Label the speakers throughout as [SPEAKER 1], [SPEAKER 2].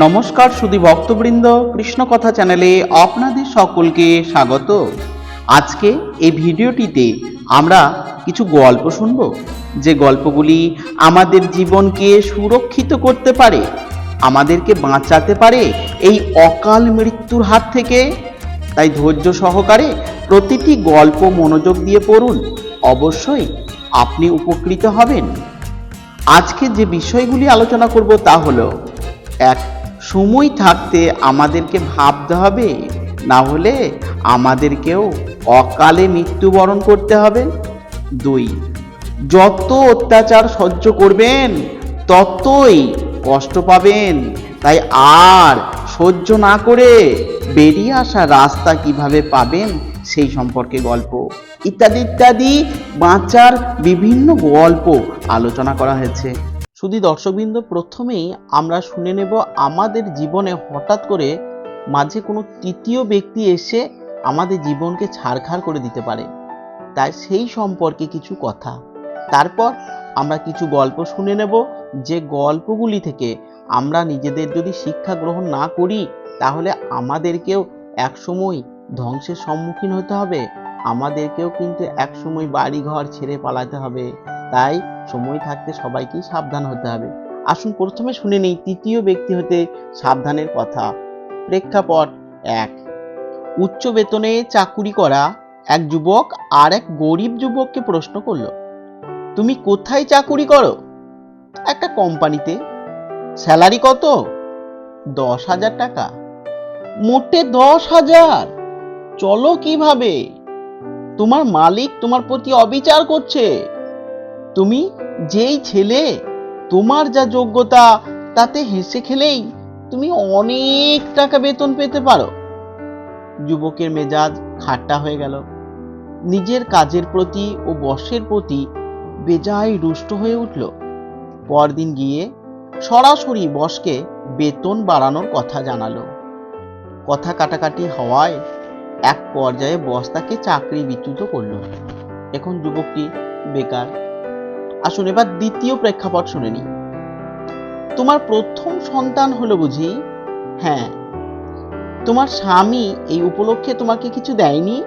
[SPEAKER 1] নমস্কার সুধী ভক্তবৃন্দ কৃষ্ণ কথা চ্যানেলে আপনাদের সকলকে স্বাগত। আজকে এই ভিডিওটিতে আমরা কিছু গল্প শুনব। যে গল্পগুলি আমাদের জীবনকে সুরক্ষিত করতে পারে, আমাদেরকে বাঁচাতে পারে এই অকাল মৃত্যুর হাত থেকে। তাই ধৈর্য সহকারে প্রতিটি গল্প মনোযোগ দিয়ে পড়ুন। অবশ্যই আপনি উপকৃত হবেন। আজকে যে বিষয়গুলি আলোচনা করব তা হলো, এক সময় থাকতে আমাদেরকে ভাবতে হবে, না হলে আমাদেরকেও অকালে মৃত্যুবরণ করতে হবে। দুই, যত অত্যাচার সহ্য করবেন, ততই কষ্ট পাবেন। তাই আর সহ্য না করে বেরিয়ে আসা রাস্তা কীভাবে পাবেন, সেই সম্পর্কে গল্প। ইত্যাদি ইত্যাদি বাঁচার বিভিন্ন গল্প আলোচনা করা হয়েছে। শুধু দর্শকবৃন্দ প্রথমেই আমরা শুনে নেব আমাদের জীবনে হঠাৎ করে মাঝে কোনো তৃতীয় ব্যক্তি এসে আমাদের জীবনকে ছাড়খাড় করে দিতে পারে। তাই সেই সম্পর্কে কিছু কথা। তারপর আমরা কিছু গল্প শুনে নেব, যে গল্পগুলি থেকে আমরা নিজেদের যদি শিক্ষা গ্রহণ না করি, তাহলে আমাদেরকেও একসময় ধ্বংসের সম্মুখীন হতে হবে। আমাদেরকেও কিন্তু একসময় বাড়ি ঘর ছেড়ে পালাতে হবে। তাই সময় থাকতে সবাইকেই সাবধান হতে হবে। আসুন, প্রথমে শুনে নেই তৃতীয় ব্যক্তি হতে সাবধানের কথা। প্রেক্ষাপট এক। উচ্চ বেতনে চাকুরি করা এক যুবক আর এক গরিব যুবককে প্রশ্ন করল, তুমি কোথায় চাকুরি করো? একটা কোম্পানিতে। স্যালারি কত? দশ হাজার টাকা। মোটে দশ হাজার? চলো কীভাবে? তোমার মালিক তোমার প্রতি অবিচার করছে। তুমি যেই ছেলে, তোমার যা যোগ্যতা, তাতে হেসে খেলেই তুমি অনেক টাকা বেতন পেতে পারো। যুবকের মেজাজ খাট্টা হয়ে গেল। নিজের কাজের প্রতি ও বসের প্রতি বেজায় রুষ্ট হয়ে উঠল। পরদিন গিয়ে সরাসরি বসকে বেতন বাড়ানোর কথা জানালো। কথা কাটাকাটি হওয়ায় এক পর্যায়ে বস তাকে চাকরি বিচ্যুত করল। এখন যুবকটি বেকার। আসুন এবার দ্বিতীয় প্রেক্ষাপট শুনে নি তোমার প্রথম সন্তান হলো বুঝি? হ্যাঁ। তোমার স্বামী এই উপলক্ষে তোমাকে কিছু দেয়নি?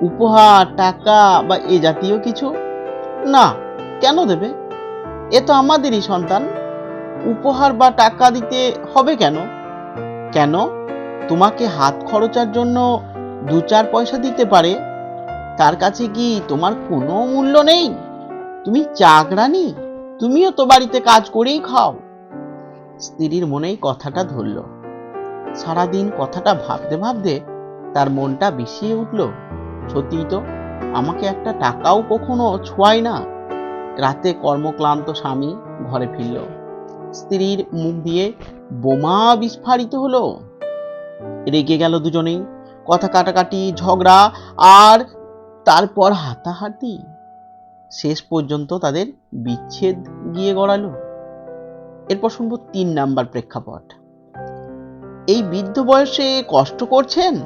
[SPEAKER 1] উপহার, টাকা বা এ জাতীয় কিছু? না, কেন দেবে? এ তো আমাদেরই সন্তান। উপহার বা টাকা দিতে হবে কেন? কেন? তোমাকে হাত খরচার জন্য দু চার পয়সা দিতে পারে। তার কাছে কি তোমার কোনো মূল্য নেই? তুমি চাকরানি? তুমিও তো বাড়িতে কাজ করেই খাও। স্ত্রীর মনেই কথাটা ধরল। সারাদিন কথাটা ভাবতে ভাবতে তার মনটা বিষিয়ে উঠল, সত্যিই তো, আমাকে একটা টাকাও কখনো ছোঁয়ায় না। রাতে কর্মক্লান্ত স্বামী ঘরে ফিরল। স্ত্রীর মুখ দিয়ে বোমা বিস্ফারিত হলো। রেগে গেল দুজনেই। কথা কাটাকাটি, ঝগড়া, আর তারপর হাতাহাতি। শেষ পর্যন্ত তাদের বিচ্ছেদ গিয়ে গড়ালো। এরপর শুনব তিন নাম্বার প্রেক্ষাপট। এই বৃদ্ধ বয়সে কষ্ট করছেন?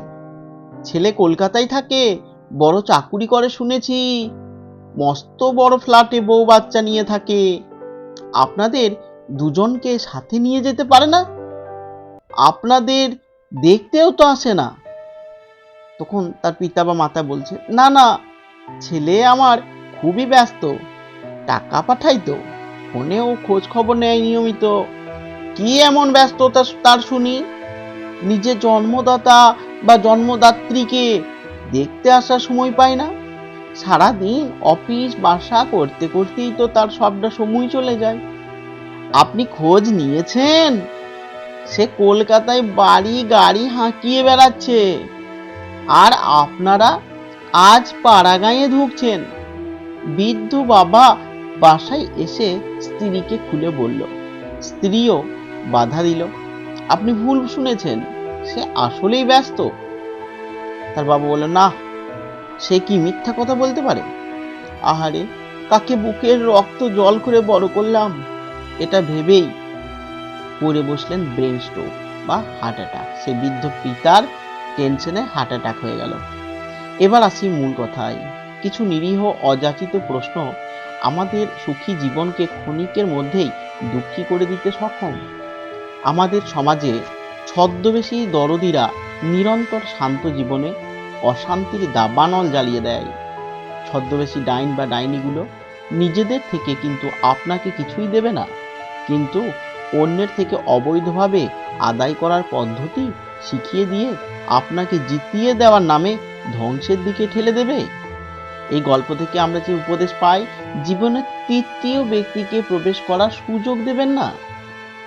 [SPEAKER 1] ছেলে কলকাতায় থাকে, বড় চাকুরি করে শুনেছি, মস্ত বড় ফ্ল্যাটে বউ বাচ্চা নিয়ে থাকে। আপনাদের দুজনকে সাথে নিয়ে যেতে পারে না? আপনাদের দেখতেও তো আসে না। তখন তার পিতা বা মাতা বলছে, না না, ছেলে আমার খুবই ব্যস্ত। টাকা পাঠাই তো ফোনেও খোঁজ খবর নেয় নিয়মিত। কি এমন ব্যস্ততা তার শুনি? নিজের জন্মদাতা বা জন্মদাত্রীকে দেখতে আসার সময় পায় না। সারাদিন অফিস, বাসা করতে করতেই তো তার সবটা সময় চলে যায়। আপনি খোঁজ নিয়েছেন? সে কলকাতায় বাড়ি গাড়ি হাঁকিয়ে বেড়াচ্ছে। আর আপনারা আজ পাড়াগাঁয়ে ঢুকছেন। বৃদ্ধ বাবা বাসায় এসে স্ত্রীকে খুলে বলল, স্ত্রীও, বাধা দিল। আপনি ভুল শুনেছেন। সে আসলেই ব্যস্ত। তার বাবা বলল, না, সে কি মিথ্যা কথা বলতে পারে? আহারে, কাকে বুকের রক্ত জল করে বড় করলাম, এটা ভেবেই পড়ে বসলেন ব্রেন স্ট্রোক বা হার্ট অ্যাটাক। সে বৃদ্ধ পিতার টেনশনে হার্ট অ্যাটাক হয়ে গেল। এবার আসি মূল কথায়। কিছু নিরীহ, অযাচিত প্রশ্ন আমাদের সুখী জীবনকে ক্ষণিকের মধ্যেই দুঃখী করে দিতে সক্ষম। আমাদের সমাজে ছদ্মবেশী দরদিরা নিরন্তর শান্ত জীবনে অশান্তির দাবানল জ্বালিয়ে দেয়। ছদ্মবেশী ডাইন বা ডাইনিগুলো নিজেদের থেকে কিন্তু আপনাকে কিছুই দেবে না। কিন্তু অন্যের থেকে অবৈধভাবে আদায় করার পদ্ধতি শিখিয়ে দিয়ে আপনাকে জিতিয়ে দেওয়ার নামে ধ্বংসের দিকে ঠেলে দেবে। এই গল্প থেকে আমরা যে উপদেশ পাই, জীবনে তৃতীয় ব্যক্তিকে প্রবেশ করার সুযোগ দেবেন না।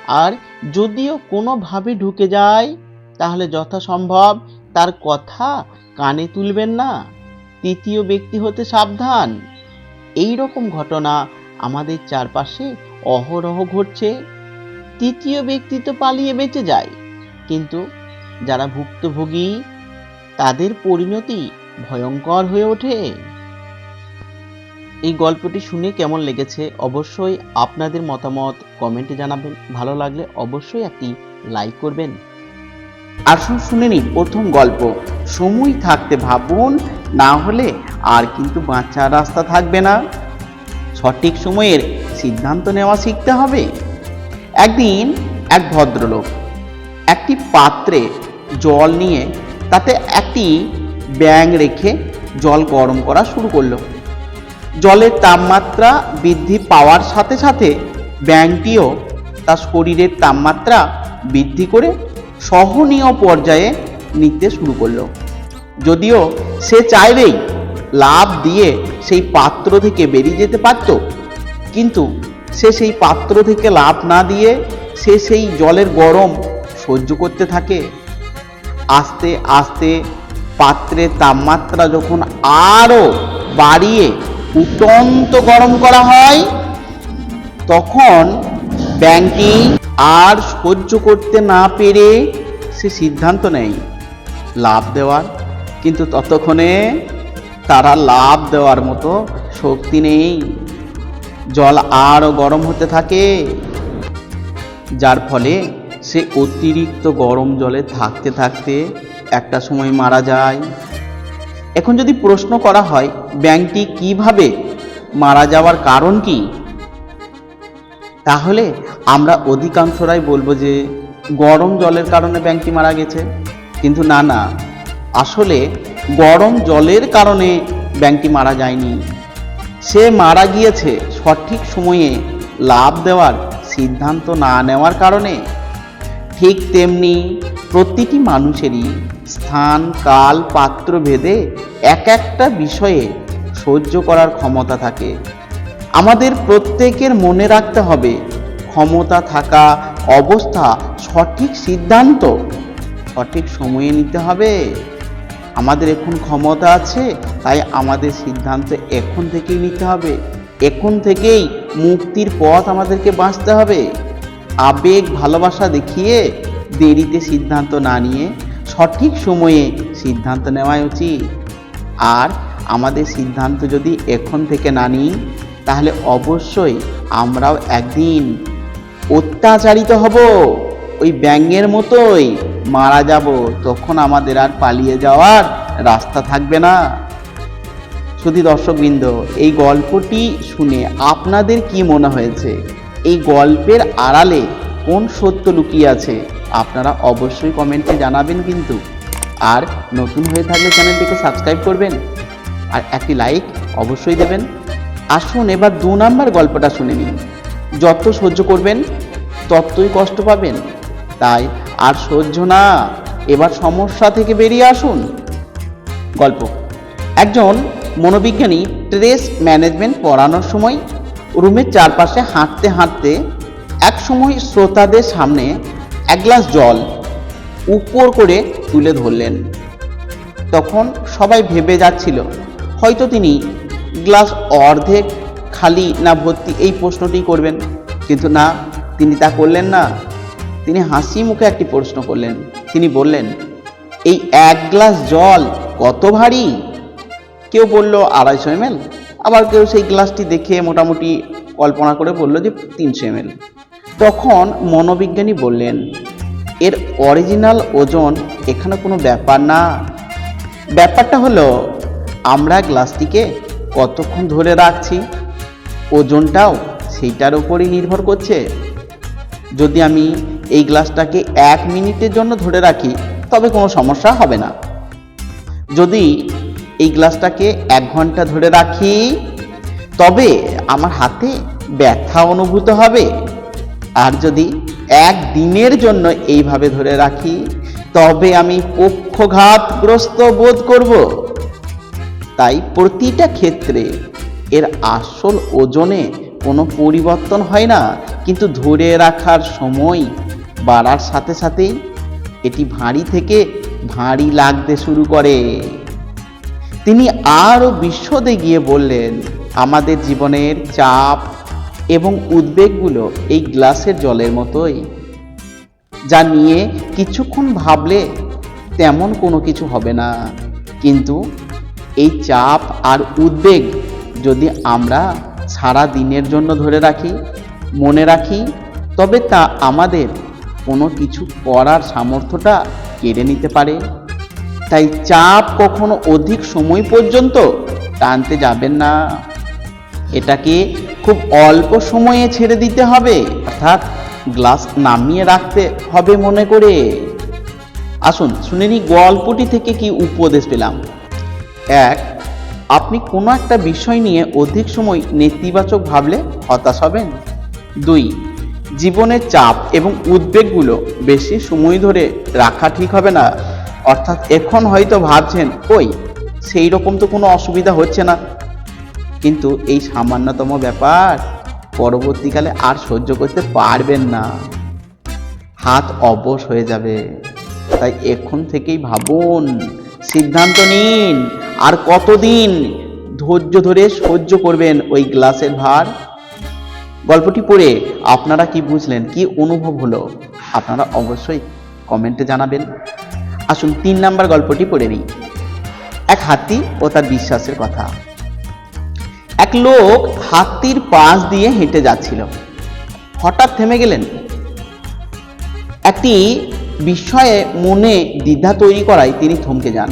[SPEAKER 1] আর যদিও কোনোভাবে ঢুকে যায়, তাহলে যথাসম্ভব তার কথা কানে তুলবেন না। তৃতীয় ব্যক্তি হতে সাবধান। এই রকম ঘটনা আমাদের চারপাশে অহরহ ঘটছে। তৃতীয় ব্যক্তি তো পালিয়ে বেঁচে যায়। কিন্তু যারা ভুক্তভোগী, তাদের পরিণতি ভয়ঙ্কর হয়ে ওঠে। এই গল্পটি শুনে কেমন লেগেছে অবশ্যই আপনাদের মতামত কমেন্টে জানাবেন। ভালো লাগলে অবশ্যই একটি লাইক করবেন। আসুন শুনে নিন প্রথম গল্প। সময় থাকতে ভাবুন, না হলে আর কিন্তু বাঁচার রাস্তা থাকবে না। সঠিক সময়ের সিদ্ধান্ত নেওয়া শিখতে হবে। একদিন এক ভদ্রলোক একটি পাত্রে জল নিয়ে তাতে একটি ব্যাং রেখে জল গরম করা শুরু করল। জলের তাপমাত্রা বৃদ্ধি পাওয়ার সাথে সাথে ব্যাংকটিও তার শরীরের তাপমাত্রা বৃদ্ধি করে সহনীয় পর্যায়ে নিতে শুরু করল। যদিও সে চাইলেই লাভ দিয়ে সেই পাত্র থেকে বেরিয়ে যেতে পারত, কিন্তু সে সেই পাত্র থেকে লাভ না দিয়ে সে সেই জলের গরম সহ্য করতে থাকে। আস্তে আস্তে পাত্রের তাপমাত্রা যখন আরও বাড়িয়ে উটন্ত গরম করা হয়, তখন ব্যাংকটি আর সহ্য করতে না পেরে সে সিদ্ধান্ত নেয়, লাভ দেওয়ার। কিন্তু ততক্ষণে তারা লাভ দেওয়ার মতো শক্তি নেই। জল আরও গরম হতে থাকে, যার ফলে সে অতিরিক্ত গরম জলে থাকতে থাকতে একটা সময় মারা যায়। এখন যদি প্রশ্ন করা হয়, ব্যাংকটি কীভাবে মারা যাওয়ার কারণ কি? তাহলে আমরা অধিকাংশরাই বলব যে, গরম জলের কারণে ব্যাংকটি মারা গেছে। কিন্তু না না, আসলে গরম জলের কারণে ব্যাংকটি মারা যায়নি। সে মারা গিয়েছে সঠিক সময়ে লাভ দেওয়ার সিদ্ধান্ত না নেওয়ার কারণে। ঠিক তেমনি প্রতিটি মানুষেরই স্থান, কাল, পাত্র, ভেদে এক একটা বিষয়ে সহ্য করার ক্ষমতা থাকে। আমাদের প্রত্যেকের মনে রাখতে হবে, ক্ষমতা থাকা অবস্থা সঠিক সিদ্ধান্ত, সঠিক সময়ে নিতে হবে। আমাদের এখন ক্ষমতা আছে, তাই আমাদের সিদ্ধান্ত এখন থেকেই নিতে হবে। এখন থেকেই মুক্তির পথ আমাদেরকে বাঁচতে হবে। আবেগ, ভালোবাসা দেখিয়ে দেরিতে সিদ্ধান্ত না নিয়ে সঠিক সময়ে সিদ্ধান্ত নেওয়াই উচিত। আর আমাদের সিদ্ধান্ত যদি এখন থেকে না নিই, তাহলে অবশ্যই আমরাও একদিন অত্যাচারিত হব। ওই ব্যাঙের মতোই মারা যাব। তখন আমাদের আর পালিয়ে যাওয়ার রাস্তা থাকবে না। শুধু দর্শকবৃন্দ, এই গল্পটি শুনে আপনাদের কি মনে হয়েছে? এই গল্পের আড়ালে কোন সত্য লুকিয়ে আছে? আপনারা অবশ্যই কমেন্টে জানাবেন কিন্তু। আর নতুন হয়ে থাকলে চ্যানেলটিকে সাবস্ক্রাইব করবেন। আর একটি লাইক অবশ্যই দেবেন। আসুন এবার দু নাম্বার গল্পটা শুনে নিন যত সহ্য করবেন, ততই কষ্ট পাবেন। তাই আর সহ্য না। এবার সমস্যা থেকে বেরিয়ে আসুন। গল্প। একজন মনোবিজ্ঞানী স্ট্রেস ম্যানেজমেন্ট পড়ানোর সময় রুমের চারপাশে হাঁটতে হাঁটতে একসময় শ্রোতাদের সামনে এক গ্লাস জল উপর করে তুলে ধরলেন। তখন সবাই ভেবে যাচ্ছিল, হয়তো তিনি গ্লাস অর্ধেক খালি না ভর্তি এই প্রশ্নটি করবেন। কিন্তু না, তিনি তা করলেন না। তিনি হাসি মুখে একটি প্রশ্ন করলেন। তিনি বললেন, এই এক গ্লাস জল কত ভারী? কেউ বলল, আড়াইশো এম আবার কেউ সেই গ্লাসটি দেখে মোটামুটি কল্পনা করে বলল যে তিনশো এম তখন মনোবিজ্ঞানী বললেন, এর অরিজিনাল ওজন এখানে কোনো ব্যাপার না। ব্যাপারটা হলো, আমরা গ্লাসটিকে কতক্ষণ ধরে রাখছি? ওজনটাও সেইটার উপরই নির্ভর করছে। যদি আমি এই গ্লাসটাকে এক মিনিটের জন্য ধরে রাখি, তবে কোনো সমস্যা হবে না। যদি এই গ্লাসটাকে এক ঘণ্টা ধরে রাখি, তবে আমার হাতে ব্যথা অনুভূত হবে। আর যদি এক দিনের জন্য এইভাবে ধরে রাখি, তবে আমি পক্ষঘাতগ্রস্ত বোধ করব। তাই প্রতিটা ক্ষেত্রে এর আসল ওজনে কোনো পরিবর্তন হয় না, কিন্তু ধরে রাখার সময় বাড়ার সাথে সাথেই এটি ভারী থেকে ভারী লাগতে শুরু করে। তিনি আরও বিশদে গিয়ে বললেন, আমাদের জীবনের চাপ এবং উদ্বেগগুলো এই গ্লাসের জলের মতোই। যা নিয়ে কিছুক্ষণ ভাবলে তেমন কোনো কিছু হবে না। কিন্তু এই চাপ আর উদ্বেগ যদি আমরা সারা দিনের জন্য ধরে রাখি, মনে রাখি, তবে তা আমাদের কোনো কিছু করার সামর্থ্যটা কেড়ে নিতে পারে। তাই চাপ কখনো অধিক সময় পর্যন্ত টানতে যাবেন না। এটাকে খুব অল্প সময়ে ছেড়ে দিতে হবে, অর্থাৎ গ্লাস নামিয়ে রাখতে হবে মনে করে। আসুন শুনে নি গল্পটি থেকে কি উপদেশ পেলাম। এক, আপনি কোনো একটা বিষয় নিয়ে অধিক সময় নেতিবাচক ভাবলে হতাশ হবেন। দুই, জীবনের চাপ এবং উদ্বেগগুলো বেশি সময় ধরে রাখা ঠিক হবে না, অর্থাৎ এখন হয়তো ভাবছেন, ওই সেই রকম তো কোনো অসুবিধা হচ্ছে না। কিন্তু এই সামান্যতম ব্যাপার পরবর্তীকালে আর সহ্য করতে পারবেন না। হাত অবশ হয়ে যাবে। তাই এখন থেকেই ভাবুন, সিদ্ধান্ত নিন, আর কতদিন ধৈর্য ধরে সহ্য করবেন ওই গ্লাসের ভার? গল্পটি পড়ে আপনারা কি বুঝলেন, কি অনুভব হলো? আপনারা অবশ্যই কমেন্টে জানাবেন। আসুন তিন নাম্বার গল্পটি পড়ে নিই। এক হাতি ও তার বিশ্বাসের কথা। এক লোক হাতির পাশ দিয়ে হেঁটে যাচ্ছিল। হঠাৎ থেমে গেলেন। একটি বিষয়ে মনে দ্বিধা তৈরি করায় তিনি থমকে যান।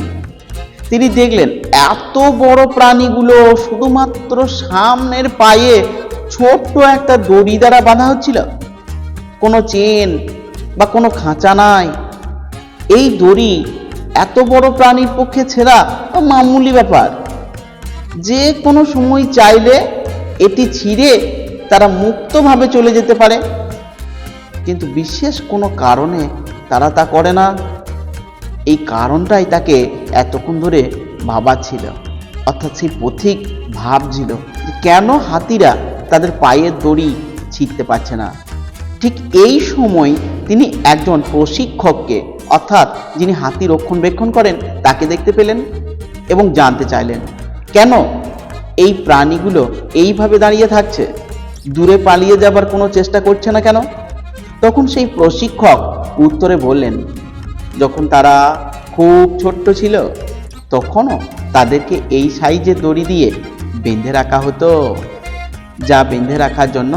[SPEAKER 1] তিনি দেখলেন, এত বড় প্রাণীগুলো শুধুমাত্র সামনের পায়ে ছোট্ট একটা দড়ি দ্বারা বাঁধা হচ্ছিল। কোনো চেন বা কোনো খাঁচা নাই। এই দড়ি এত বড় প্রাণীর পক্ষে ছেঁড়া মামুলি ব্যাপার। যে কোনো সময় চাইলে এটি ছিঁড়ে তারা মুক্তভাবে চলে যেতে পারে। কিন্তু বিশেষ কোনো কারণে তারা তা করে না। এই কারণটাই তাকে এতক্ষণ ধরে ভাবাচ্ছিল, অর্থাৎ সেই পথিক ভাবছিল যে কেন হাতিরা তাদের পায়ের দড়ি ছিঁড়তে পারছে না। ঠিক এই সময় তিনি একজন প্রশিক্ষককে, অর্থাৎ যিনি হাতি রক্ষণবেক্ষণ করেন, তাকে দেখতে পেলেন এবং জানতে চাইলেন। কেন? এই প্রাণীগুলো এইভাবে দাঁড়িয়ে থাকছে? দূরে পালিয়ে যাবার কোনো চেষ্টা করছে না কেন? তখন সেই প্রশিক্ষক উত্তরে বললেন, যখন তারা খুব ছোট্ট ছিল, তখনও তাদেরকে এই সাইজে দড়ি দিয়ে বেঁধে রাখা হতো। যা বেঁধে রাখার জন্য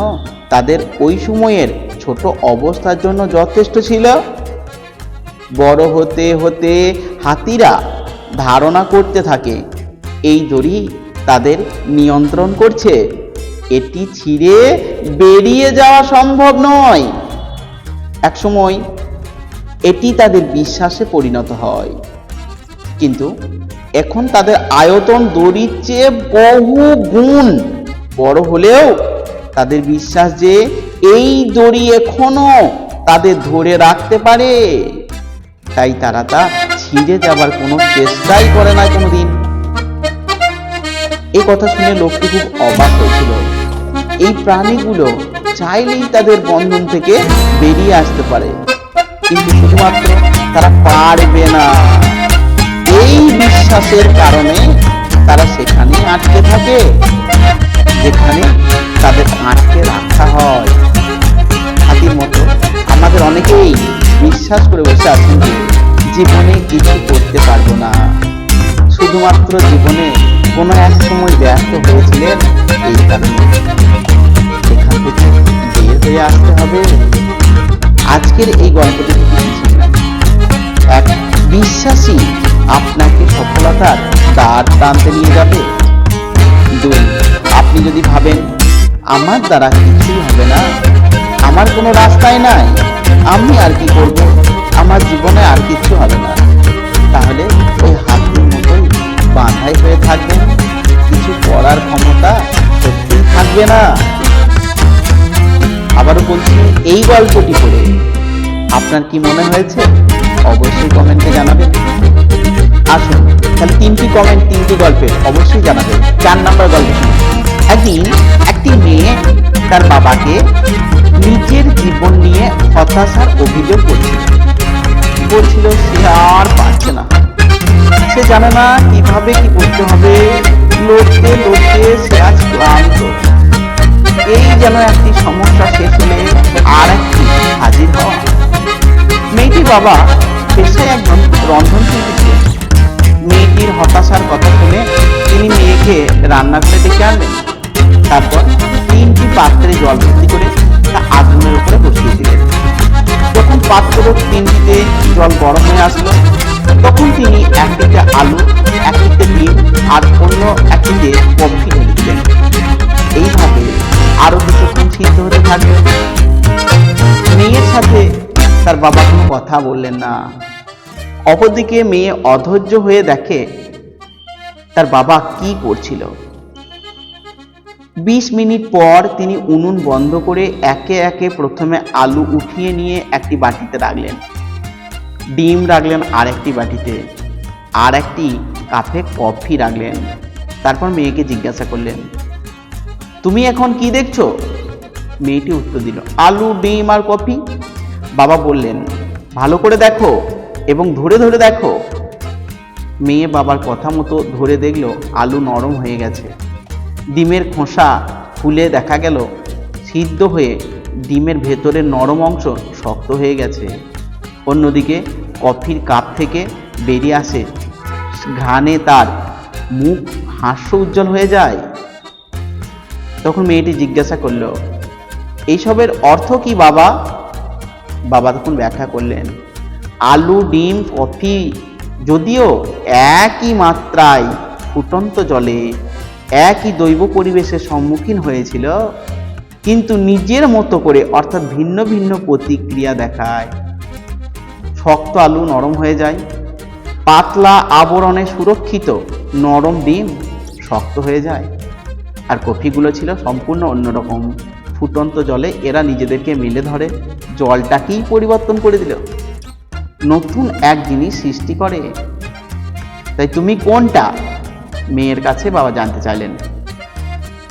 [SPEAKER 1] তাদের ওই সময়ের ছোট অবস্থার জন্য যথেষ্ট ছিল। বড় হতে হতে হাতিরা ধারণা করতে থাকে এই দড়ি তাদের নিয়ন্ত্রণ করছে। এটি ছিঁড়ে বেরিয়ে যাওয়া সম্ভব নয়। একসময় এটি তাদের বিশ্বাসে পরিণত হয়। কিন্তু এখন তাদের আয়তন দড়ির চেয়ে বহু গুণ বড় হলেও তাদের বিশ্বাস যে এই দড়ি এখনও তাদের ধরে রাখতে পারে। তাই তারা তা ছিঁড়ে যাবার কোনো চেষ্টাই করে না কোনোদিন। এই কথা শুনে লোকটি খুব অবাক হয়েছিল। এই প্রাণীগুলো চাইলেই তাদের বন্ধন থেকে বেরিয়ে আসতে পারে। কিন্তু শুধুমাত্র তারা পারবে না। এই বিশ্বাসের কারণে তারা সেখানে আটকে থাকে, যেখানে তাদের আটকে রাখা হয়। হাতির মতো আমাদের অনেকেই বিশ্বাস করে বসে আছেন যে জীবনে কিছু করতে পারব না। শুধুমাত্র জীবনে কোনো এক সময় ব্যস্ত হয়েছিলেন এই কারণে? সেখান থেকে বের হয়ে আসতে হবে। আজকের এই গল্পটি? এক বিশ্বাসী আপনাকে সফলতার দ্বার টানতে নিয়ে যাবে। দুই, আপনি যদি ভাবেন, আমার দ্বারা কিছুই হবে না, আমার কোনো রাস্তায় নাই, আমি আর কি করব? আমার জীবনে আর কিছু হবে না। তাহলে বাঁধাই হয়ে থাকবেন কিছু করার ক্ষমতা সত্যিই থাকবে না। আবারও বলছি, এই গল্পটি পড়ে আপনার কি মনে হয়েছে? অবশ্যই কমেন্টে জানাবেন। আসুন, তাহলে তিনটি কমেন্ট তিনটি গল্পের অবশ্যই জানাবেন। চার নাম্বার গল্প একদিন একটি মেয়ে তার বাবাকে নিজের জীবন নিয়ে হতাশার অভিযোগ করছিল। বলছিল, সে আর পারছে না। সে জানে না কীভাবে কি করতে হবে, লড়তে লড়তে সে আজ ক্লান্ত। এই যেন একটি সমস্যা শেষ হলে আর একটি হাজির হওয়া। মেয়েটির বাবা পেশায় একজন রন্ধনশিল্পী মেয়েটির হতাশার কথা শুনে তিনি মেয়েকে রান্নাঘরে ডেকে আনলেন। তারপর তিনটি পাত্রে জল ভর্তি করে তা আগুনের উপরে বসিয়ে দিলেন। যখন পাত্র তিনটিতে জল গরম হয়ে আসলো। তখন তিনি একটিতে আলু একটিতে ডিম আর অন্য একটিতে কফি ঢেলে দিলেন এইভাবে আরও কিছুক্ষণ সিদ্ধ হতে থাকবে। মেয়ের সাথে তার বাবা কোনো কথা বললেন না। অপরদিকে মেয়ে অধৈর্য হয়ে দেখে তার বাবা কি করছিল। বিশ মিনিট পর তিনি উনুন বন্ধ করে একে একে প্রথমে আলু উঠিয়ে নিয়ে একটি বাটিতে রাখলেন। ডিম রাখলেন আর একটি বাটিতে আর একটি কাপে কফি রাখলেন। তারপর মেয়েকে জিজ্ঞাসা করলেন, তুমি এখন কি দেখছ? মেয়েটি উত্তর দিল, আলু, ডিম আর কফি। বাবা বললেন, ভালো করে দেখো এবং ধরে ধরে দেখো। মেয়ে বাবার কথা মতো ধরে দেখল আলু নরম হয়ে গেছে। ডিমের খোসা ফুলে দেখা গেল, সিদ্ধ হয়ে ডিমের ভেতরের নরম অংশ শক্ত হয়ে গেছে। অন্যদিকে কফির কাপ থেকে বেরিয়ে আসে। ঘানে তার মুখ হাস্য উজ্জ্বল হয়ে যায়। তখন মেয়েটি জিজ্ঞাসা করল, এইসবের অর্থ কি বাবা? বাবা তখন ব্যাখ্যা করলেন, আলু, ডিম, কফি যদিও একই মাত্রায় ফুটন্ত জলে একই দৈব পরিবেশের সম্মুখীন হয়েছিল, কিন্তু নিজের মতো করে অর্থাৎ ভিন্ন ভিন্ন প্রতিক্রিয়া দেখায়। শক্ত আলু নরম হয়ে যায়। পাতলা আবরণে সুরক্ষিত নরম ডিম শক্ত হয়ে যায়। আর কফিগুলো ছিল সম্পূর্ণ অন্যরকম। ফুটন্ত জলে এরা নিজেদেরকে মেলে ধরে। জলটাকেই পরিবর্তন করে দিল? নতুন এক জিনিস সৃষ্টি করে। তাই তুমি কোনটা? মেয়ের কাছে বাবা জানতে চাইলেন।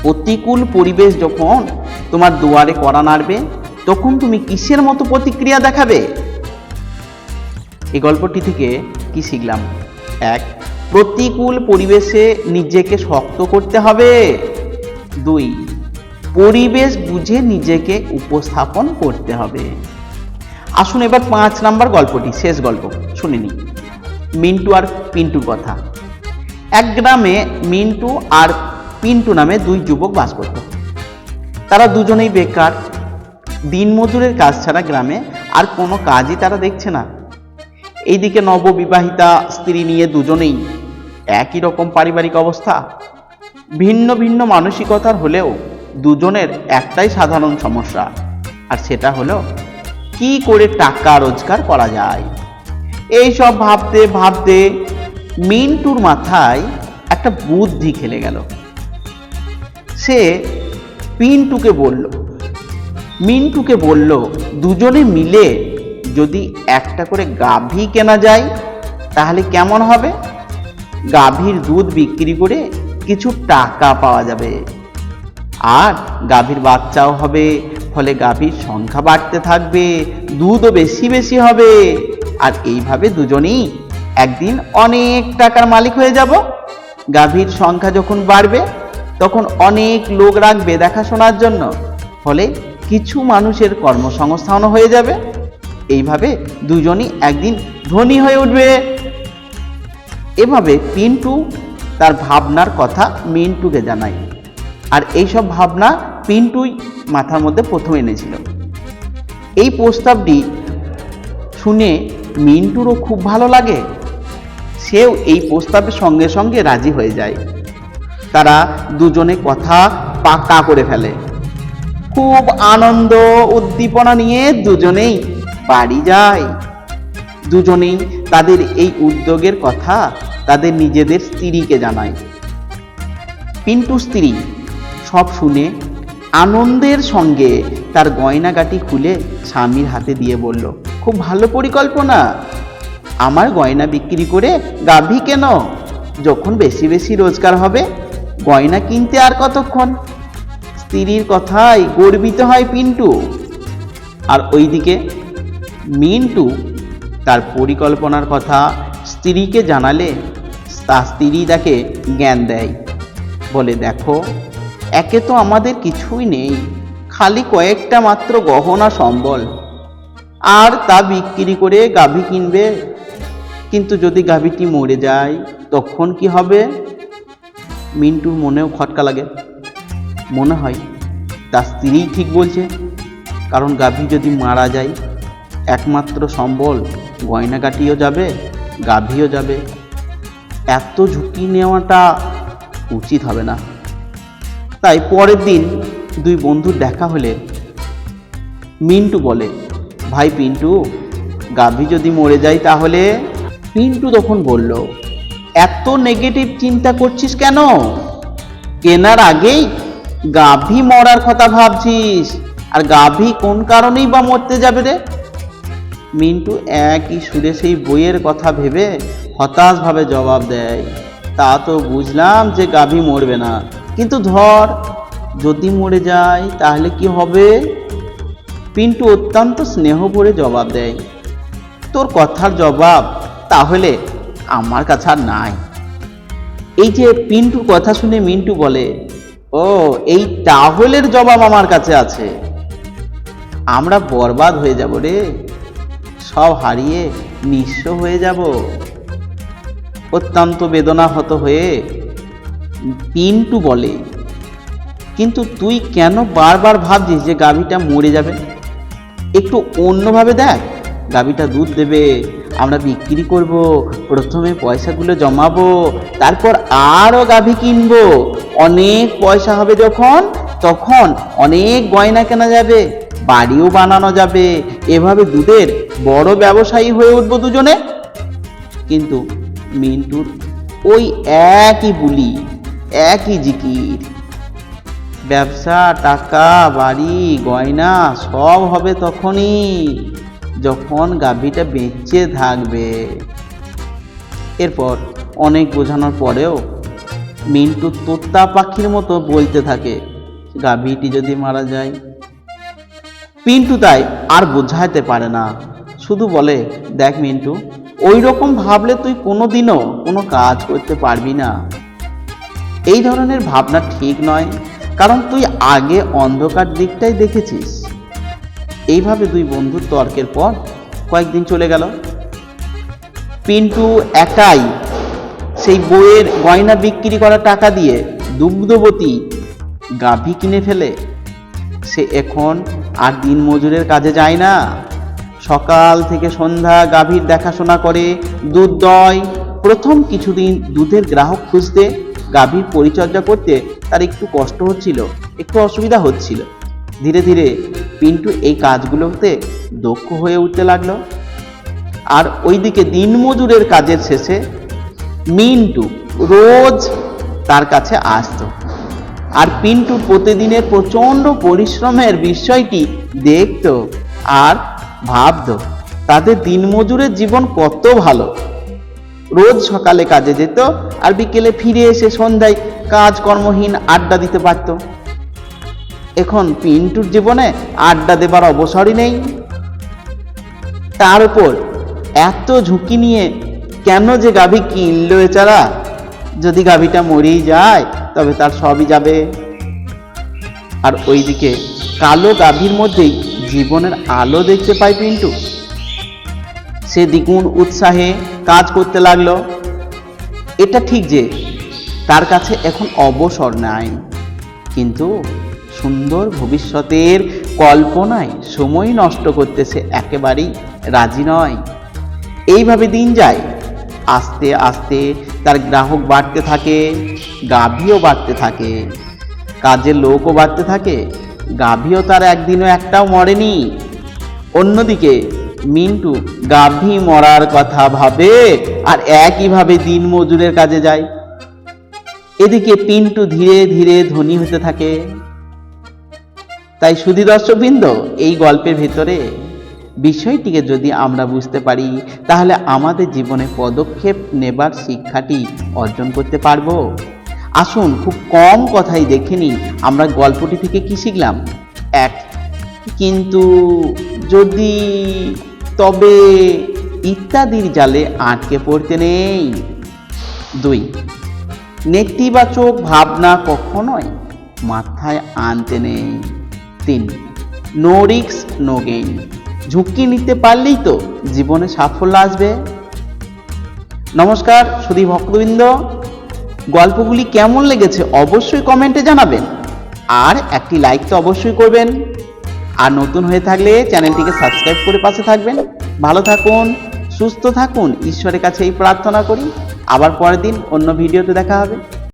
[SPEAKER 1] প্রতিকূল পরিবেশ যখন তোমার দুয়ারে করা নাড়বে, তখন তুমি কিসের মতো প্রতিক্রিয়া দেখাবে? এই গল্পটি থেকে কি শিখলাম? এক, প্রতিকূল পরিবেশে নিজেকে শক্ত করতে হবে। দুই, পরিবেশ বুঝে নিজেকে উপস্থাপন করতে হবে। আসুন এবার পাঁচ নাম্বার গল্পটি, শেষ গল্প, শুনে নি মিন্টু আর পিন্টুর কথা। এক গ্রামে মিন্টু আর পিন্টু নামে দুই যুবক বাস করত। তারা দুজনেই বেকার। দিনমজুরের কাজ ছাড়া গ্রামে আর কোনো কাজই তারা দেখছে না। এইদিকে নববিবাহিতা স্ত্রী নিয়ে দুজনেই একই রকম পারিবারিক অবস্থা। ভিন্ন ভিন্ন মানসিকতার হলেও দুজনের একটাই সাধারণ সমস্যা, আর সেটা হলো কি করে টাকা রোজগার করা যায়। এই সব ভাবতে ভাবতে মিন্টুর মাথায় একটা বুদ্ধি খেলে গেল। সে পিন্টুকে বলল, মিন্টুকে বলল, দুজনে মিলে যদি একটা করে গাভী কেনা যায়, তাহলে কেমন হবে? গাভীর দুধ বিক্রি করে কিছু টাকা পাওয়া যাবে। আর গাভীর বাচ্চাও হবে, ফলে গাভীর সংখ্যা বাড়তে থাকবে, দুধও বেশি বেশি হবে। আর এইভাবে দুজনেই একদিন অনেক টাকার মালিক হয়ে যাব। গাভীর সংখ্যা যখন বাড়বে, তখন অনেক লোক রাখবে দেখাশোনার জন্য, ফলে কিছু মানুষের কর্মসংস্থানও হয়ে যাবে। এইভাবে দুজনই একদিন ধনী হয়ে উঠবে। এভাবে পিন্টু তার ভাবনার কথা মিন্টুকে জানায়। আর এইসব ভাবনা পিন্টুই মাথার মধ্যে প্রথম এনেছিল। এই প্রস্তাবটি শুনে মিন্টুরও খুব ভালো লাগে। সেও এই প্রস্তাবের সঙ্গে সঙ্গে রাজি হয়ে যায়। তারা দুজনে কথা পাকা করে ফেলে। খুব আনন্দ, উদ্দীপনা নিয়ে দুজনেই বাড়ি যায়। দুজনেই তাদের এই উদ্যোগের কথা তাদের নিজেদের স্ত্রীকে জানায়। পিন্টু স্ত্রী সব শুনে আনন্দের সঙ্গে তার গয়নাগাটি খুলে স্বামীর হাতে দিয়ে বলল, খুব ভালো পরিকল্পনা। আমার গয়না বিক্রি করে গাভী কেন? যখন বেশি বেশি রোজগার হবে, গয়না কিনতে আর কতক্ষণ? স্ত্রীর কথায় গর্বিত হয় পিন্টু। আর ওইদিকে মিন্টু তার পরিকল্পনার কথা স্ত্রীকে জানালে তার স্ত্রী তাকে জ্ঞান দেয়। বলে, দেখো, একে তো আমাদের কিছুই নেই, খালি কয়েকটা মাত্র গহনা সম্বল। আর তা বিক্রি করে গাভী কিনবে। কিন্তু যদি গাভীটি মরে যায়, তখন কি হবে? মিন্টুর মনেও খটকা লাগে। মনে হয় তার স্ত্রী ঠিক বলছে। কারণ গাভী যদি মারা যায় একমাত্র সম্বল গয়নাগাটিও যাবে, গাভীও যাবে। এত ঝুঁকি নেওয়াটা উচিত হবে না। তাই পরের দিন দুই বন্ধুর দেখা হলে মিন্টু বলে, ভাই পিন্টু, গাভী যদি মরে যায় তাহলে? পিন্টু তখন বলল, এত নেগেটিভ চিন্তা করছিস কেন? কেনার আগেই গাভী মরার কথা ভাবছিস। আর গাভী কোন কারণেই বা মরতে যাবে রে? মিন্টু একই সুরে সেই বইয়ের কথা ভেবে হতাশভাবে জবাব দেয়। তা তো বুঝলাম যে গাভী মরবে না। কিন্তু ধর, যদি মরে যায়, তাহলে কি হবে? পিন্টু অত্যন্ত স্নেহ করে জবাব দেয়। তোর কথার জবাব তাহলে আমার কাছে আর নাই। এই যে পিন্টুর কথা শুনে মিন্টু বলে, ও, এই তাহলের জবাব আমার কাছে আছে। আমরা বরবাদ হয়ে যাব রে। সব হারিয়ে নিঃস্ব হয়ে যাব। অত্যন্ত বেদনাহত হয়ে পিন্টু বলে, কিন্তু তুই কেন বারবার ভাবছিস যে গাভীটা মরে যাবে? একটু অন্যভাবে দেখ। গাভীটা দুধ দেবে, আমরা বিক্রি করব, প্রথমে পয়সাগুলো জমাবো, তারপর আরও গাভী কিনবো। অনেক পয়সা হবে যখন, তখন অনেক গয়না কেনা যাবে, বাড়িও বানানো যাবে। এভাবে দুধের বড় ব্যবসায়ী হয়ে উঠবো দুজনে? কিন্তু মিন্টুর ওই একই বুলি, একই জিকির। ব্যবসা, টাকা, বাড়ি, গয়না সব হবে তখনই যখন গাভীটা বেঁচে থাকবে। এরপর অনেক বোঝানোর পরেও মিন্টু তোতা পাখির মতো বলতে থাকে, গাভীটি যদি মারা যায়? পিন্টু তাই আর বোঝাইতে পারে না। শুধু বলে, দেখ মিন্টু ওই রকম ভাবলে তুই কোনোদিনও কোনো কাজ করতে পারবি না। এই ধরনের ভাবনা ঠিক নয়, কারণ তুই আগে অন্ধকার দিকটাই দেখেছিস। এইভাবে দুই বন্ধুর তর্কের পর কয়েকদিন চলে গেল। পিন্টু একাই সেই বইয়ের গয়না বিক্রি করা টাকা দিয়ে দুগ্ধবতী গাভী কিনে ফেলে। সে এখন আর দিন মজুরের কাজে যায় না। সকাল থেকে সন্ধ্যা গাভীর দেখাশোনা করে, দুধ দয়। প্রথম কিছুদিন দুধের গ্রাহক খুঁজতে গাভীর পরিচর্যা করতে তার একটু কষ্ট হচ্ছিল, একটু অসুবিধা হচ্ছিল। ধীরে ধীরে পিন্টু এই কাজগুলোতে দক্ষ হয়ে উঠতে লাগল। আর ওইদিকে দিনমজুরের কাজের শেষে মিন্টু রোজ তার কাছে আসতো। আর পিন্টু প্রতিদিনের প্রচণ্ড পরিশ্রমের বিষয়টি দেখতো। আর ভাবতো তাদের দিনমজুরের জীবন কত ভালো। রোজ সকালে কাজে যেত আর বিকেলে ফিরে এসে সন্ধ্যায় কাজকর্মহীন আড্ডা দিতে পারত। এখন পিন্টুর জীবনে আড্ডা দেবার অবসরই নেই। তার উপর এত ঝুঁকি নিয়ে কেন যে গাভী কিনলো এছাড়া যদি গাভীটা মরেই যায়, তবে তার সবই যাবে। আর ওইদিকে কালো গাভীর মধ্যেই জীবনের আলো দেখতে পায় পিন্টু। সে দ্বিগুণ উৎসাহে কাজ করতে লাগল। এটা ঠিক যে তার কাছে এখন অবসর নাই, কিন্তু সুন্দর ভবিষ্যতের কল্পনায় সময় নষ্ট করতে সে একেবারেই রাজি নয়। এইভাবে দিন যায়, আস্তে আস্তে তার গ্রাহক বাড়তে থাকে, গাভীও বাড়তে থাকে, কাজের লোকও বাড়তে থাকে গাভীও তার একদিনও একটাও মরেনি। অন্যদিকে মিন্টু গাভী মরার কথা ভাবে আর একইভাবে দিন মজুরের কাজে যায়। এদিকে পিন্টু ধীরে ধীরে ধনী হতে থাকে। তাই সুধী দর্শকবৃন্দ, এই গল্পের ভেতরে বিষয়টিকে যদি আমরা বুঝতে পারি, তাহলে আমাদের জীবনে পদক্ষেপ নেবার শিক্ষাটি অর্জন করতে পারব। আসুন, খুব কম কথাই দেখে নিই। আমরা গল্পটি থেকে কি শিখলাম? এক, কিন্তু যদি তবে ইত্যাদির জালে আটকে পড়তে নেই। দুই, নেতিবাচক ভাবনা কখনোই মাথায় আনতে নেই। তিন নো রিক্স নো গেইন ঝুঁকি নিতে পারলেই তো জীবনে সাফল্য আসবে। নমস্কার সুধী ভক্তবৃন্দ। গল্পগুলি কেমন লেগেছে অবশ্যই কমেন্টে জানাবেন। আর একটি লাইক তো অবশ্যই করবেন। আর নতুন হয়ে থাকলে চ্যানেলটিকে সাবস্ক্রাইব করে পাশে থাকবেন। ভালো থাকুন, সুস্থ থাকুন, ঈশ্বরের কাছে এই প্রার্থনা করি। আবার পরের দিন অন্য ভিডিওতে দেখা হবে।